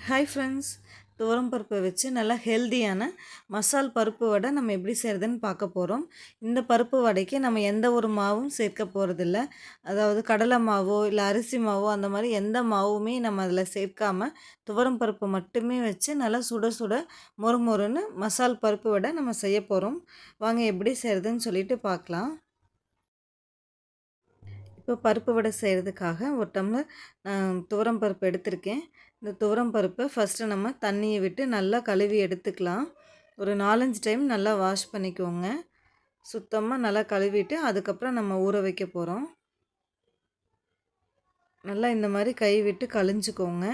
Hi friends துவரம் பருப்பை வச்சு நல்லா ஹெல்தியான மசால் பருப்பு வடை நம்ம எப்படி செய்கிறதுன்னு பார்க்க போகிறோம் இந்த பருப்பு வடைக்கு நம்ம எந்த ஒரு மாவும் சேர்க்க போகிறதில்ல அதாவது கடலை மாவோ இல்லை அரிசி மாவோ அந்த மாதிரி எந்த மாவுமே நம்ம அதில் சேர்க்காமல் துவரம் பருப்பு மட்டுமே வச்சு நல்லா சுட சுட மொறு மொறுன்னு மசால் பருப்பு வடை நம்ம செய்ய போகிறோம் வாங்க எப்படி செய்கிறதுன்னு சொல்லிட்டு பார்க்கலாம். இப்போ பருப்பு வடை செய்கிறதுக்காக ஒரு டம்ளர் நான் துவரம் பருப்பு எடுத்திருக்கேன். இந்த துவரம் பருப்பை ஃபஸ்ட்டு நம்ம தண்ணியை விட்டு நல்லா கழுவி எடுத்துக்கலாம். ஒரு நாலஞ்சு டைம் நல்லா வாஷ் பண்ணிக்கோங்க. சுத்தமாக நல்லா கழுவிட்டு அதுக்கப்புறம் நம்ம ஊற வைக்க போகிறோம் நல்லா இந்த மாதிரி கை விட்டு கழிஞ்சிக்கோங்க.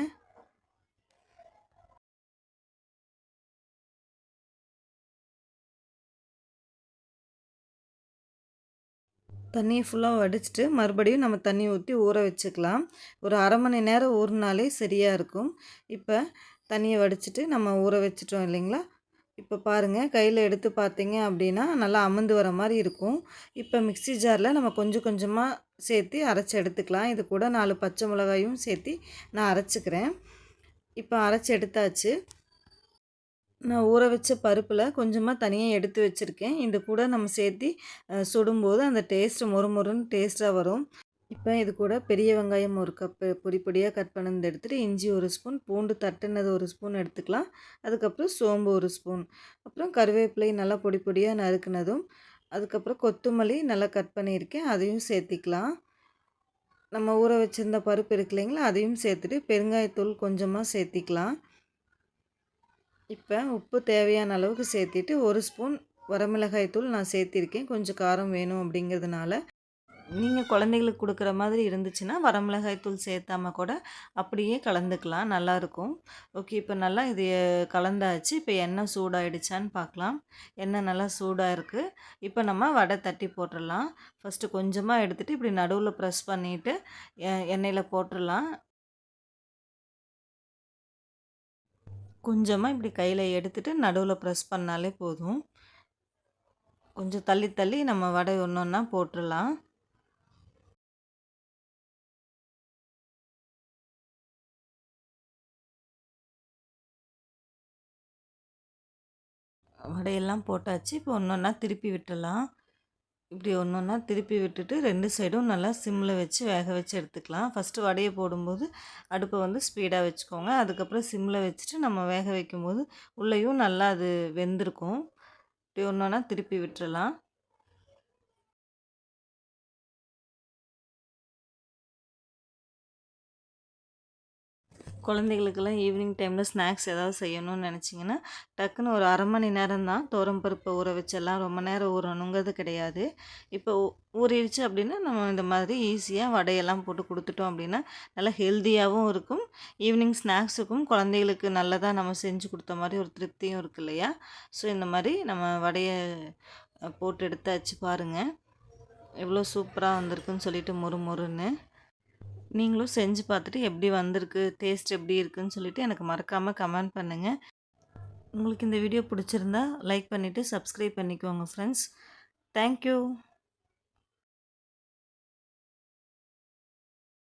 தண்ணியை ஃபுல்லாக வடிச்சிட்டு மறுபடியும் நம்ம தண்ணி ஊற்றி ஊற வச்சுக்கலாம். ஒரு அரை மணி நேரம் ஊறினாலே சரியாக இருக்கும். இப்போ தண்ணியை வடிச்சிட்டு நம்ம ஊற வச்சிட்டோம் இல்லைங்களா? இப்போ பாருங்கள் கையில் எடுத்து பார்த்தீங்க அப்படின்னா நல்லா அமர்ந்து வர மாதிரி இருக்கும். இப்போ மிக்சி ஜாரில் நம்ம கொஞ்சம் கொஞ்சமாக சேர்த்து அரைச்சி எடுத்துக்கலாம். இது கூட நாலு பச்சை மிளகாயும் சேர்த்து நான் அரைச்சிக்கிறேன். இப்போ அரைச்சி எடுத்தாச்சு. நான் ஊற வச்ச பருப்பில் கொஞ்சமாக தனியாக எடுத்து வச்சுருக்கேன். இது கூட நம்ம சேர்த்து சுடும்போது அந்த டேஸ்ட்டு மொறு மொறுன்னு டேஸ்ட்டாக வரும். இப்போ இது கூட பெரிய வெங்காயம் ஒரு கப்பு பொடி பொடியாக கட் பண்ணது எடுத்துகிட்டு இஞ்சி ஒரு ஸ்பூன் பூண்டு தட்டுனது ஒரு ஸ்பூன் எடுத்துக்கலாம். அதுக்கப்புறம் சோம்பு ஒரு ஸ்பூன். அப்புறம் கருவேப்பிலை நல்லா பொடி பொடியாக நறுக்குனதும் அதுக்கப்புறம் கொத்தமல்லி நல்லா கட் பண்ணியிருக்கேன். அதையும் சேர்த்திக்கலாம். நம்ம ஊற வச்சுருந்த பருப்பு இருக்கு இல்லைங்களா அதையும் சேர்த்துட்டு பெருங்காயத்தூள் கொஞ்சமாக சேர்த்திக்கலாம். இப்போ உப்பு தேவையான அளவுக்கு சேர்த்திட்டு ஒரு ஸ்பூன் வரமிளகாய் தூள் நான் சேர்த்திருக்கேன். கொஞ்சம் காரம் வேணும் அப்படிங்கிறதுனால. நீங்கள் குழந்தைங்களுக்கு கொடுக்குற மாதிரி இருந்துச்சுன்னா வரமிளகாய் தூள் சேர்த்தாம கூட அப்படியே கலந்துக்கலாம். நல்லாயிருக்கும் ஓகே இப்போ நல்லா இது கலந்தாச்சு. இப்போ எண்ணெய் சூடாகிடுச்சான்னு பார்க்கலாம். எண்ணெய் நல்லா சூடாக இருக்குது இப்போ நம்ம வடை தட்டி போட்டுடலாம். ஃபஸ்ட்டு கொஞ்சமாக எடுத்துகிட்டு இப்படி நடுவில் ப்ரெஸ் பண்ணிவிட்டு எண்ணெயில் போட்டுடலாம். கொஞ்சமாக இப்படி கையில் எடுத்துகிட்டு நடுவில் ப்ரெஸ் பண்ணாலே போதும். கொஞ்சம் தள்ளி தள்ளி நம்ம வடை ஒன்று ஒன்றா போட்டுடலாம். வடையெல்லாம் போட்டாச்சு. இப்போ ஒன்று ஒன்றா திருப்பி விட்டுடலாம். இப்படி ஒன்று ஒன்றா திருப்பி விட்டுட்டு ரெண்டு சைடும் நல்லா சிம்மில் வச்சு வேக வச்சு எடுத்துக்கலாம். ஃபஸ்ட்டு வடையை போடும்போது அடுப்பை வந்து ஸ்பீடாக வச்சுக்கோங்க. அதுக்கப்புறம் சிம்மில் வச்சுட்டு நம்ம வேக வைக்கும்போது உள்ளேயும் நல்லா அது வெந்திருக்கும். இப்படி ஒன்று ஒன்றா திருப்பி விட்டுறலாம். குழந்தைகளுக்கெல்லாம் ஈவினிங் டைமில் ஸ்நாக்ஸ் ஏதாவது செய்யணும்னு நினச்சிங்கன்னா டக்குன்னு ஒரு அரை மணி நேரம் தான் பருப்பை ஊற வச்செல்லாம் ரொம்ப நேரம் ஊறணுங்கிறது கிடையாது. இப்போ ஊறிடுச்சு அப்படின்னா நம்ம இந்த மாதிரி ஈஸியாக வடையெல்லாம் போட்டு கொடுத்துட்டோம் அப்படின்னா நல்லா ஹெல்த்தியாகவும் இருக்கும். ஈவினிங் ஸ்நாக்ஸுக்கும் குழந்தைகளுக்கு நல்லதாக நம்ம செஞ்சு கொடுத்த மாதிரி ஒரு திருப்தியும் இருக்குது இல்லையா? ஸோ இந்த மாதிரி நம்ம வடையை போட்டு எடுத்தாச்சு பாருங்கள் எவ்வளோ சூப்பராக வந்திருக்குன்னு சொல்லிட்டு மொறு மொறுன்னு. நீங்களும் செஞ்சு பார்த்துட்டு எப்படி வந்திருக்கு டேஸ்ட் எப்படி இருக்குன்னு சொல்லிவிட்டு எனக்கு மறக்காமல் கமெண்ட் பண்ணுங்கள் உங்களுக்கு இந்த வீடியோ பிடிச்சிருந்தா லைக் பண்ணிவிட்டு சப்ஸ்கிரைப் பண்ணிக்கோங்க ஃப்ரெண்ட்ஸ் தேங்க்யூ